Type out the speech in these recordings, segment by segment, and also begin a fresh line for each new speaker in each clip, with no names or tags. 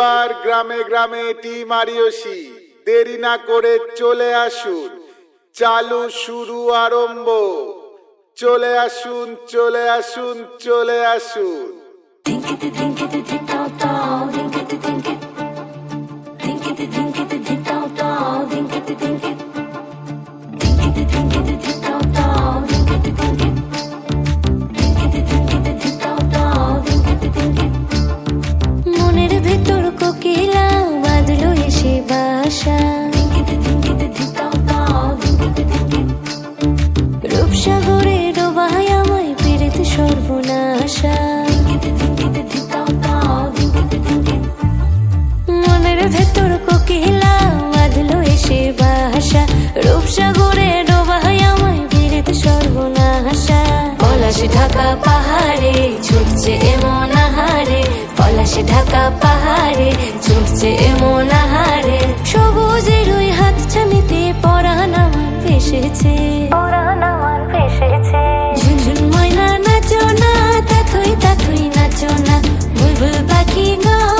এবার গ্রামে গ্রামে টিম আরিয়সি, দেরি না করে চলে আসুন। চালু শুরু আরম্ভ। চলে আসুন চলে আসুন চলে আসুন।
পেরেতে সর্বনাশা পলাশ ঢাকা পাহাড়ে ছুটছে এমন আহারে। পলাশ ঢাকা পাহাড়ে ছুটছে এমন আহারে। সবুজের ওই হাত ছানিতে পরাণ আমার ভেসেছে। পরাণ আমার ভেসেছে। ঝুনঝুন ময়না নাচো না তাথই তাথই নাচো না। বুলবুল পাখি গাও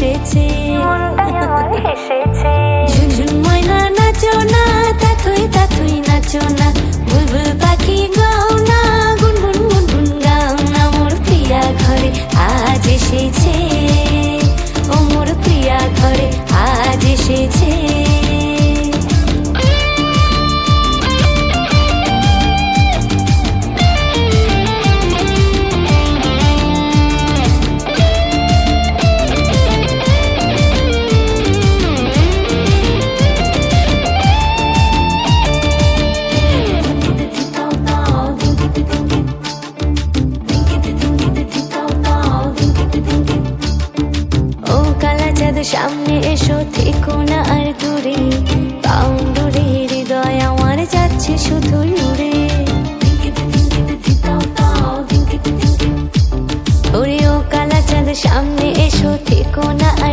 হেসেছে ঝুনঝুন ময়না নাচো না তাথই তাথই নাচো না। চাঁদ সামনে এসো থেকো না আর দূরে পাউন্ডুরে হৃদয় আমার যাচ্ছে শুধুই উড়ে ওরে ও কালা চাঁদ সামনে এসো থেকো না আর